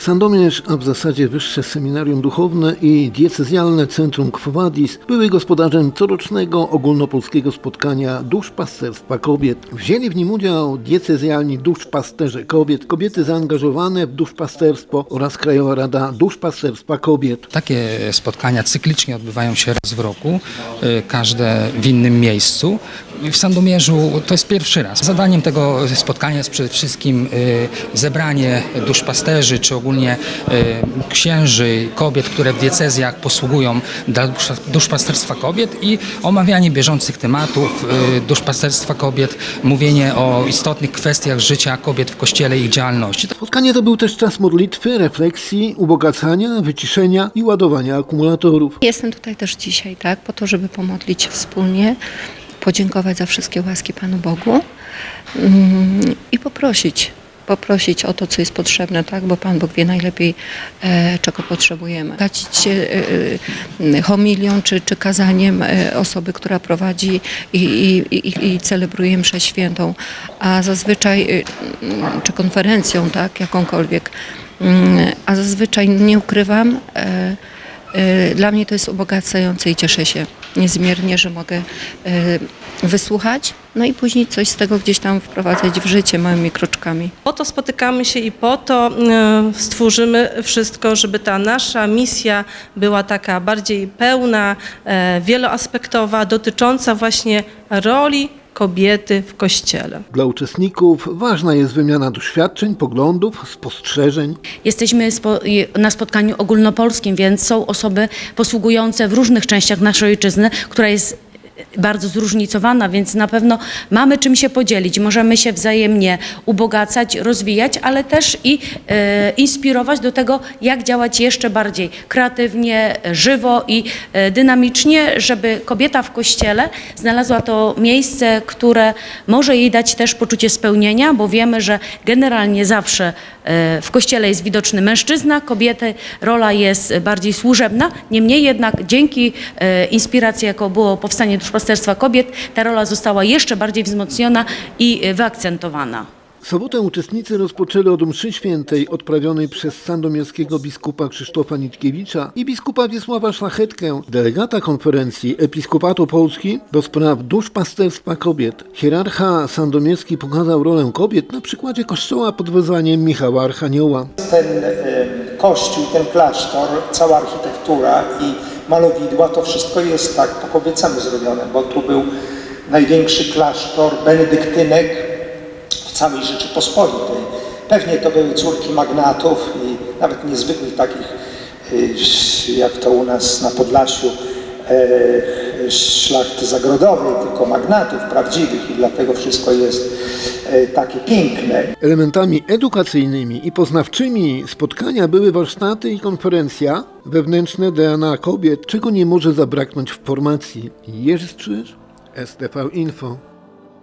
Sandomierz, a w zasadzie Wyższe Seminarium Duchowne i Diecezjalne Centrum Quo Vadis były gospodarzem corocznego ogólnopolskiego spotkania duszpasterstwa kobiet. Wzięli w nim udział diecezjalni duszpasterze kobiet, kobiety zaangażowane w duszpasterstwo oraz Krajowa Rada Duszpasterstwa Kobiet. Takie spotkania cyklicznie odbywają się raz w roku, y, każde w innym miejscu. W Sandomierzu to jest pierwszy raz. Zadaniem tego spotkania jest przede wszystkim y, zebranie duszpasterzy, czy ogólnie y, księży, kobiet, które w diecezjach posługują dla dusz- duszpasterstwa kobiet i omawianie bieżących tematów y, duszpasterstwa kobiet, mówienie o istotnych kwestiach życia kobiet w Kościele i ich działalności. Spotkanie to był też czas modlitwy, refleksji, ubogacania, wyciszenia i ładowania akumulatorów. Jestem tutaj też dzisiaj, tak, po to, żeby pomodlić się wspólnie, podziękować za wszystkie łaski Panu Bogu mm, i poprosić, poprosić o to, co jest potrzebne, tak, bo Pan Bóg wie najlepiej, e, czego potrzebujemy. Gacić się e, e, homilią czy, czy kazaniem osoby, która prowadzi i, i, i, i celebruje mszę świętą, a zazwyczaj, mm, czy konferencją, tak, jakąkolwiek, Mm, a zazwyczaj nie ukrywam, Dla mnie to jest ubogacające i cieszę się niezmiernie, że mogę e, wysłuchać, no i później coś z tego gdzieś tam wprowadzać w życie małymi kroczkami. Po to spotykamy się i po to e, stworzymy wszystko, żeby ta nasza misja była taka bardziej pełna, wieloaspektowa, dotycząca właśnie roli kobiety w Kościele. Dla uczestników ważna jest wymiana doświadczeń, poglądów, spostrzeżeń. Jesteśmy spo, na spotkaniu ogólnopolskim, więc są osoby posługujące w różnych częściach naszej ojczyzny, która jest bardzo zróżnicowana, więc na pewno mamy czym się podzielić. Możemy się wzajemnie ubogacać, rozwijać, ale też i e, inspirować do tego, jak działać jeszcze bardziej kreatywnie, żywo i e, dynamicznie, żeby kobieta w kościele znalazła to miejsce, które może jej dać też poczucie spełnienia, bo wiemy, że generalnie zawsze e, w kościele jest widoczny mężczyzna, kobiety rola jest bardziej służebna. Niemniej jednak dzięki e, inspiracji, jaką było powstanie duszpasterstwa kobiet, ta rola została jeszcze bardziej wzmocniona i e, wyakcentowana. W sobotę uczestnicy rozpoczęli od mszy świętej odprawionej przez sandomierskiego biskupa Krzysztofa Nitkiewicza i biskupa Wiesława Szlachetkę, delegata konferencji Episkopatu Polski do spraw duszpasterstwa kobiet. Hierarcha sandomierski pokazał rolę kobiet na przykładzie kościoła pod wezwaniem Michała Archanioła. ten e, kościół, ten klasztor, cała architektura i malowidła, to wszystko jest tak po kobiecemu zrobione, bo tu był największy klasztor benedyktynek w całej Rzeczypospolitej. Pewnie to były córki magnatów i nawet niezwykłych takich, e, jak to u nas na Podlasiu, szlachty zagrodowej, tylko magnatów prawdziwych i dlatego wszystko jest e, takie piękne. Elementami edukacyjnymi i poznawczymi spotkania były warsztaty i konferencja wewnętrzne DNA kobiet, czego nie może zabraknąć w formacji. Jerzy Strzyż, STV Info.